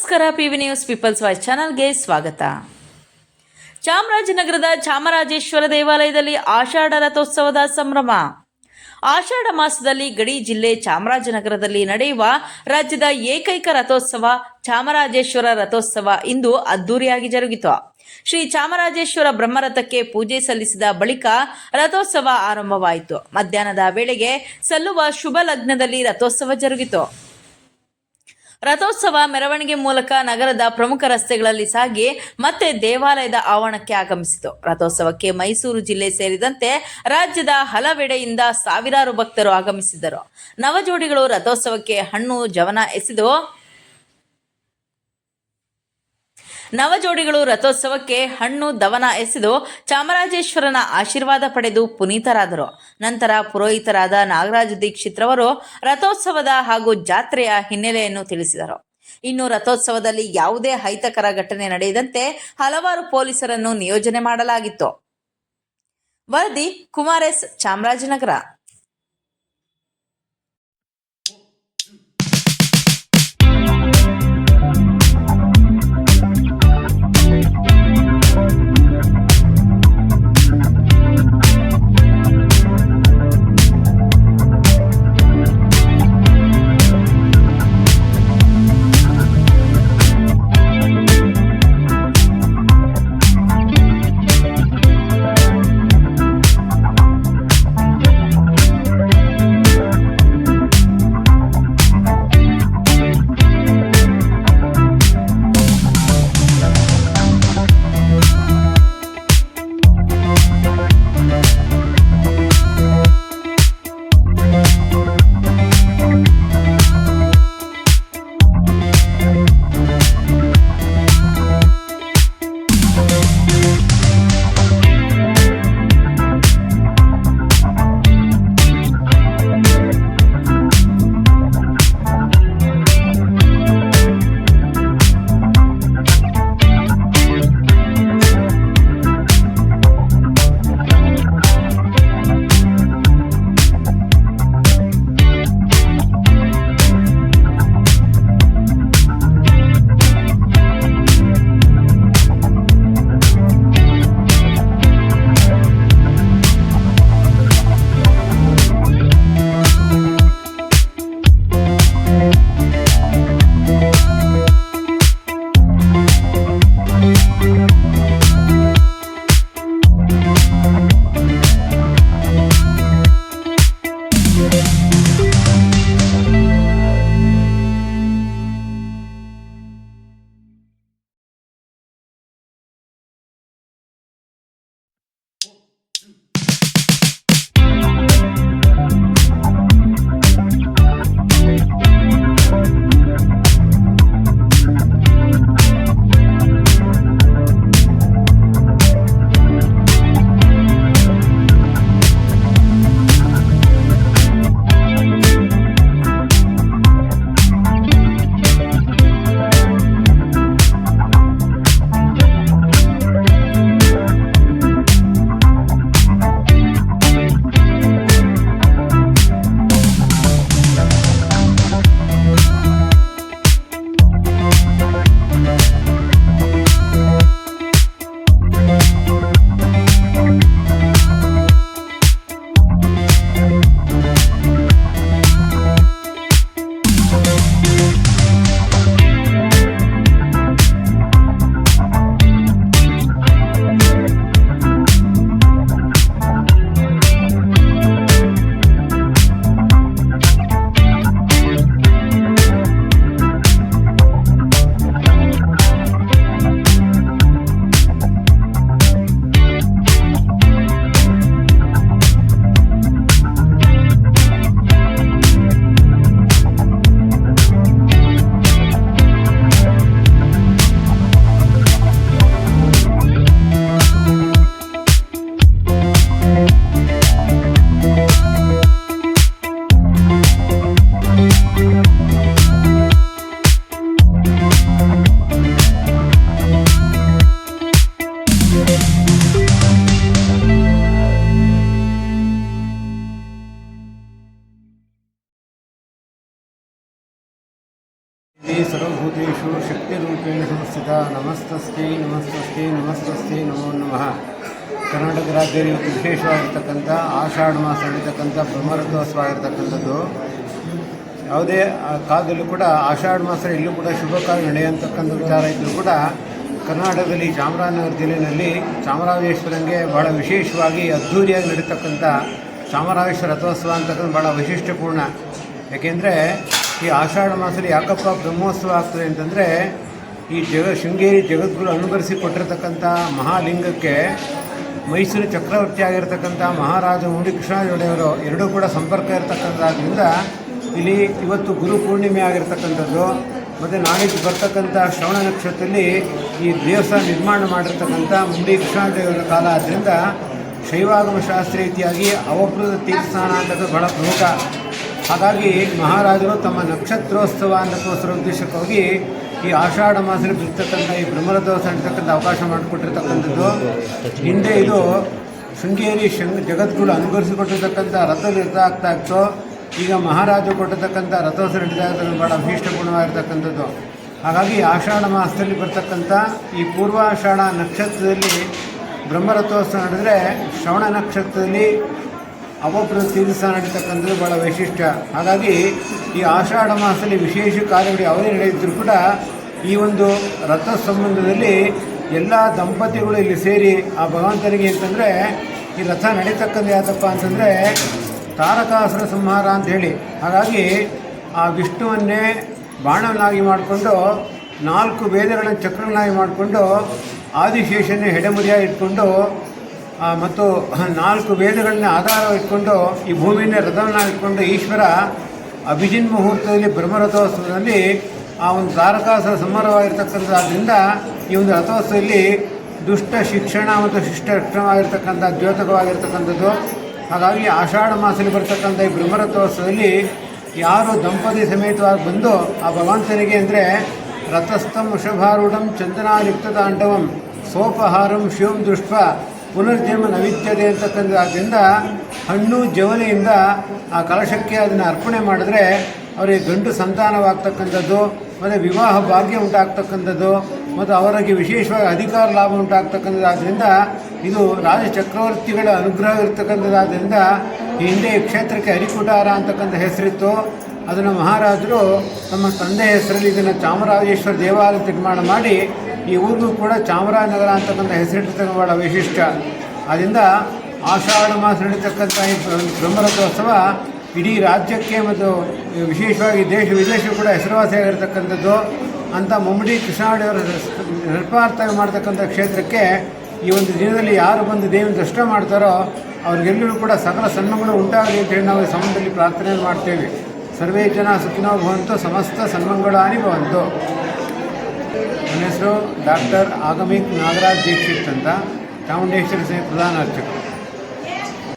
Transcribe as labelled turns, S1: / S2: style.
S1: ನಮಸ್ಕಾರ P V news people's voice ಚಾನಲ್ಗೆ ಸ್ವಾಗತ. ಚಾಮರಾಜನಗರದ ಚಾಮರಾಜೇಶ್ವರ ದೇವಾಲಯದಲ್ಲಿ ಆಷಾಢ ರಥೋತ್ಸವದ ಸಂಭ್ರಮ. ಆಷಾಢ ಮಾಸದಲ್ಲಿ ಗಡಿ ಜಿಲ್ಲೆ ಚಾಮರಾಜನಗರದಲ್ಲಿ ನಡೆಯುವ ರಾಜ್ಯದ ಏಕೈಕ ರಥೋತ್ಸವ ಚಾಮರಾಜೇಶ್ವರ ರಥೋತ್ಸವ ಇಂದು ಅದ್ದೂರಿಯಾಗಿ ಜರುಗಿತು. ಶ್ರೀ ಚಾಮರಾಜೇಶ್ವರ ಬ್ರಹ್ಮರಥಕ್ಕೆ ಪೂಜೆ ಸಲ್ಲಿಸಿದ ಬಳಿಕ ರಥೋತ್ಸವ ಆರಂಭವಾಯಿತು. ಮಧ್ಯಾಹ್ನದ ವೇಳೆಗೆ ಸಲ್ಲುವ ಶುಭ ಲಗ್ನದಲ್ಲಿ ರಥೋತ್ಸವ ಜರುಗಿತು. ರಥೋತ್ಸವ ಮೆರವಣಿಗೆ ಮೂಲಕ ನಗರದ ಪ್ರಮುಖ ರಸ್ತೆಗಳಲ್ಲಿ ಸಾಗಿ ಮತ್ತೆ ದೇವಾಲಯದ ಆವರಣಕ್ಕೆ ಆಗಮಿಸಿತು. ರಥೋತ್ಸವಕ್ಕೆ ಮೈಸೂರು ಜಿಲ್ಲೆ ಸೇರಿದಂತೆ ರಾಜ್ಯದ ಹಲವೆಡೆಯಿಂದ ಸಾವಿರಾರು ಭಕ್ತರು ಆಗಮಿಸಿದರು ನವಜೋಡಿಗಳು ರಥೋತ್ಸವಕ್ಕೆ ಹಣ್ಣು, ಜವನ ಎಸೆದು ನವಜೋಡಿಗಳು ರಥೋತ್ಸವಕ್ಕೆ ಹಣ್ಣು ದವನ ಎಸೆದು ಚಾಮರಾಜೇಶ್ವರನ ಆಶೀರ್ವಾದ ಪಡೆದು ಪುನೀತರಾದರು. ನಂತರ ಪುರೋಹಿತರಾದ ನಾಗರಾಜ ದೀಕ್ಷಿತ್ರವರು ರಥೋತ್ಸವದ ಹಾಗೂ ಜಾತ್ರೆಯ ಹಿನ್ನೆಲೆಯನ್ನು ತಿಳಿಸಿದರು. ಇನ್ನು ರಥೋತ್ಸವದಲ್ಲಿ ಯಾವುದೇ ಅಹಿತಕರ ಘಟನೆ ನಡೆಯದಂತೆ ಹಲವಾರು ಪೊಲೀಸರನ್ನು ನಿಯೋಜನೆ ಮಾಡಲಾಗಿತ್ತು. ವರದಿ ಕುಮಾರ್ ಎಸ್ ಚಾಮರಾಜನಗರ.
S2: ಶಕ್ತಿರೂಪೇಣ ಸಂಸ್ಥಿತ ನಮಸ್ತಸ್ತೆ ನಮಸ್ತಸ್ತೆ ನಮಸ್ತಸ್ತೆ, ನಮೋ ನಮಃ. ಕರ್ನಾಟಕ ರಾಜ್ಯದಲ್ಲಿ ಇವತ್ತು ವಿಶೇಷವಾಗಿರ್ತಕ್ಕಂಥ ಆಷಾಢ ಮಾಸ ನಡೀತಕ್ಕಂಥ ಬ್ರಹ್ಮರಥೋತ್ಸವ ಆಗಿರ್ತಕ್ಕಂಥದ್ದು. ಯಾವುದೇ ಕಾಲದಲ್ಲೂ ಕೂಡ ಆಷಾಢ ಮಾಸ ಇಲ್ಲೂ ಕೂಡ ಶುಭ ಕಾಲ ನಡೆಯತಕ್ಕಂಥ ವಿಚಾರ ಇದ್ದರೂ ಕೂಡ ಕರ್ನಾಟಕದಲ್ಲಿ ಚಾಮರಾಜನಗರ ಜಿಲ್ಲೆಯಲ್ಲಿ ಚಾಮರಾಜೇಶ್ವರಂಗೆ ಬಹಳ ವಿಶೇಷವಾಗಿ ಅದ್ಧೂರಿಯಾಗಿ ನಡೀತಕ್ಕಂಥ ಚಾಮರಾಜೇಶ್ವರ ರಥೋತ್ಸವ ಅಂತಕ್ಕಂಥ ಭಾಳ ವೈಶಿಷ್ಟ್ಯಪೂರ್ಣ. ಯಾಕೆಂದರೆ ಈ ಆಷಾಢ ಮಾಸದಲ್ಲಿ ಯಾಕಪ್ಪ ಬ್ರಹ್ಮೋತ್ಸವ ಆಗ್ತದೆ ಅಂತಂದರೆ ಈ ಜಗ ಶೃಂಗೇರಿ ಜಗದ್ಗುರು ಅನುಗ್ರಹಿಸಿ ಕೊಟ್ಟಿರತಕ್ಕಂಥ ಮಹಾಲಿಂಗಕ್ಕೆ ಮೈಸೂರು ಚಕ್ರವರ್ತಿ ಆಗಿರ್ತಕ್ಕಂಥ ಮಹಾರಾಜ ಮುಡಿ ಒಡೆಯವರು ಎರಡೂ ಕೂಡ ಸಂಪರ್ಕ ಇರತಕ್ಕಂಥದ್ರಿಂದ ಇಲ್ಲಿ ಇವತ್ತು ಗುರು ಪೂರ್ಣಿಮೆ ಆಗಿರ್ತಕ್ಕಂಥದ್ದು. ಮತ್ತು ನಾಳಿದ್ದು ಬರ್ತಕ್ಕಂಥ ಶ್ರವಣ ನಕ್ಷತ್ರದಲ್ಲಿ ಈ ದೇವಸ್ಥಾನ ನಿರ್ಮಾಣ ಮಾಡಿರ್ತಕ್ಕಂಥ ಮುಂಡಿ ಕೃಷ್ಣದೇವರ ಕಾಲ. ಆದ್ದರಿಂದ ಶೈವಾಗಮ ಶಾಸ್ತ್ರ ರೀತಿಯಾಗಿ ಅವಕೃತ ತೀರ್ಥಸ್ನಾನ ಅಂತ ಬಹಳ ಪ್ರಮುಖ. ಹಾಗಾಗಿ ಮಹಾರಾಜರು ತಮ್ಮ ನಕ್ಷತ್ರೋತ್ಸವ ಅನ್ನೋಕ್ಕೋಸ್ಕರ ಉದ್ದೇಶಕ್ಕಾಗಿ ಈ ಆಷಾಢ ಮಾಸದಲ್ಲಿ ಬಿಡ್ತಕ್ಕಂಥ ಈ ಬ್ರಹ್ಮರಥೋತ್ಸವ ಅಂತಕ್ಕಂಥ ಅವಕಾಶ ಮಾಡಿಕೊಟ್ಟಿರ್ತಕ್ಕಂಥದ್ದು. ಹಿಂದೆ ಇದು ಶೃಂಗೇರಿ ಶೃಂಗ ಜಗದ್ಗುರು ಅನುಗ್ರಹಿಸಿಕೊಟ್ಟಿರ್ತಕ್ಕಂಥ ರಥ ನಿರ್ಧ ಆಗ್ತಾ ಇತ್ತು. ಈಗ ಮಹಾರಾಜರು ಕೊಟ್ಟಿರ್ತಕ್ಕಂಥ ರಥೋತ್ಸವ ನಡೀತಾ ಬಹಳ ಭಾಳ ವಿಶಿಷ್ಟಪೂರ್ಣವಾಗಿರ್ತಕ್ಕಂಥದ್ದು ಹಾಗಾಗಿ ಆಷಾಢ ಮಾಸದಲ್ಲಿ ಬರ್ತಕ್ಕಂಥ ಈ ಪೂರ್ವಾಷಾಢ ನಕ್ಷತ್ರದಲ್ಲಿ ಬ್ರಹ್ಮರಥೋತ್ಸವ ನಡೆದರೆ ಶ್ರವಣ ನಕ್ಷತ್ರದಲ್ಲಿ ಅವಭೃತ ತೀರ್ಥ ನಡೀತಕ್ಕಂಥದ್ದು ಭಾಳ ವೈಶಿಷ್ಟ್ಯ. ಹಾಗಾಗಿ ಈ ಆಷಾಢ ಮಾಸದಲ್ಲಿ ವಿಶೇಷ ಕಾರ್ಯಗಳು ಯಾವುದೇ ನಡೆಯುತ್ತಿದ್ರು ಕೂಡ ಈ ಒಂದು ರಥ ಸಂಬಂಧದಲ್ಲಿ ಎಲ್ಲ ದಂಪತಿಗಳು ಇಲ್ಲಿ ಸೇರಿ ಆ ಭಗವಂತನಿಗೆ ಅಂತಂದರೆ ಈ ರಥ ನಡೀತಕ್ಕಂಥ ಯಾತಪ್ಪ ಅಂತಂದರೆ ತಾರಕಾಸುರ ಸಂಹಾರ ಅಂತ ಹೇಳಿ. ಹಾಗಾಗಿ ಆ ವಿಷ್ಣುವನ್ನೇ ಬಾಣವನ್ನಾಗಿ ಮಾಡಿಕೊಂಡು ನಾಲ್ಕು ವೇದಗಳನ್ನು ಚಕ್ರಗಳನ್ನಾಗಿ ಮಾಡಿಕೊಂಡು ಆದಿಶೇಷನ್ನೇ ಹೆಡೆಮುರಿಯಾಗಿ ಇಟ್ಕೊಂಡು ಮತ್ತು ನಾಲ್ಕು ವೇದಗಳನ್ನ ಆಧಾರ ಇಟ್ಕೊಂಡು ಈ ಭೂಮಿಯನ್ನೇ ರಥವನ್ನು ಇಟ್ಕೊಂಡು ಈಶ್ವರ ಅಭಿಜಿನ್ ಮುಹೂರ್ತದಲ್ಲಿ ಬ್ರಹ್ಮರಥೋತ್ಸವದಲ್ಲಿ ಆ ಒಂದು ತಾರಕಾಸ ಸಮರವಾಗಿರ್ತಕ್ಕಂಥದ್ದರಿಂದ ಈ ಒಂದು ರಥೋತ್ಸವದಲ್ಲಿ ದುಷ್ಟ ಶಿಕ್ಷಣ ಮತ್ತು ಶಿಷ್ಟ ರಕ್ಷಣವಾಗಿರ್ತಕ್ಕಂಥ ದ್ಯೋತಕವಾಗಿರ್ತಕ್ಕಂಥದ್ದು. ಹಾಗಾಗಿ ಆಷಾಢ ಮಾಸದಲ್ಲಿ ಬರ್ತಕ್ಕಂಥ ಈ ಬ್ರಹ್ಮರಥೋತ್ಸವದಲ್ಲಿ ಯಾರು ದಂಪತಿ ಸಮೇತವಾಗಿ ಬಂದು ಆ ಭಗವಂತನಿಗೆ ಅಂದರೆ ರಥಸ್ಥಂ ವೃಷಭಾರೂಢಂ ಚಂದನಾಲಿಪ್ತ ತಾಂಡವಂ ಸೋಪಹಾರಂ ಶಿವಂ ದೃಷ್ಟ ಪುನರ್ಜನ್ಮ ನವಿತ್ಯತೆ ಅಂತಕ್ಕಂಥದ್ರಿಂದ ಹಣ್ಣು ಜವನೆಯಿಂದ ಆ ಕಲಶಕ್ಕೆ ಅದನ್ನು ಅರ್ಪಣೆ ಮಾಡಿದ್ರೆ ಅವರಿಗೆ ಗಂಡು ಸಂತಾನವಾಗ್ತಕ್ಕಂಥದ್ದು, ಮತ್ತು ವಿವಾಹ ಭಾಗ್ಯ ಉಂಟಾಗ್ತಕ್ಕಂಥದ್ದು, ಮತ್ತು ಅವರಿಗೆ ವಿಶೇಷವಾಗಿ ಅಧಿಕಾರ ಲಾಭ ಉಂಟಾಗ್ತಕ್ಕಂಥದ್ದು ಆದ್ದರಿಂದ ಇದು ರಾಜ ಚಕ್ರವರ್ತಿಗಳ ಅನುಗ್ರಹ ಇರ್ತಕ್ಕಂಥದ್ದಾದ್ದರಿಂದ ಹಿಂದೆ ಈ ಕ್ಷೇತ್ರಕ್ಕೆ ಹರಿಕುಟಾರ ಅಂತಕ್ಕಂಥ ಹೆಸರಿತ್ತು. ಅದನ್ನು ಮಹಾರಾಜರು ತಮ್ಮ ತಂದೆ ಹೆಸರಲ್ಲಿ ಇದನ್ನು ಚಾಮರಾಜೇಶ್ವರ ದೇವಾಲಯ ನಿರ್ಮಾಣ ಮಾಡಿ ಈ ಊರಿಗೂ ಕೂಡ ಚಾಮರಾಜನಗರ ಅಂತಕ್ಕಂಥ ಹೆಸರಿಟ್ಟಿರ್ತಕ್ಕಂಥ ಬಹಳ ವೈಶಿಷ್ಟ್ಯ ಆದ್ದರಿಂದ ಆಷಾಢ ಮಾಸ ನಡೀತಕ್ಕಂಥ ಈ ಬ್ರ- ಬ್ರಹ್ಮರಥೋತ್ಸವ ಇಡೀ ರಾಜ್ಯಕ್ಕೆ ಮತ್ತು ವಿಶೇಷವಾಗಿ ದೇಶ ವಿದೇಶ ಕೂಡ ಹೆಸರುವಾಸಿಯಾಗಿರ್ತಕ್ಕಂಥದ್ದು. ಅಂಥ ಮುಮ್ಮಡಿ ಕೃಷ್ಣಾಡಿಯವರ ನೃಪಾರ್ಥ ಮಾಡ್ತಕ್ಕಂಥ ಕ್ಷೇತ್ರಕ್ಕೆ ಈ ಒಂದು ದಿನದಲ್ಲಿ ಯಾರು ಬಂದು ದೇವಿನ ದರ್ಶನ ಮಾಡ್ತಾರೋ ಅವ್ರಿಗೆಲ್ಲರೂ ಕೂಡ ಸಕಲ ಸನ್ಮಂಗಳು ಉಂಟಾಗಲಿ ಅಂತ ಹೇಳಿ ನಾವು ಸಂಬಂಧದಲ್ಲಿ ಪ್ರಾರ್ಥನೆ ಮಾಡ್ತೇವೆ. ಸರ್ವೇ ಜನ ಸುಖಿನೋ ಭವಂತು, ಸಮಸ್ತ ಸನ್ಮಂಗಳಾನಿ ಭವಂತು. ನನ್ನ ಹೆಸರು ಡಾಕ್ಟರ್ ಆಗಮಿಕ್ ನಾಗರಾಜ್ ದೀಕ್ಷಿತ್ ಅಂತ ಚಾಮುಂಡೇಶ್ವರಿ ಪ್ರಧಾನ ಅರ್ಚಕರು.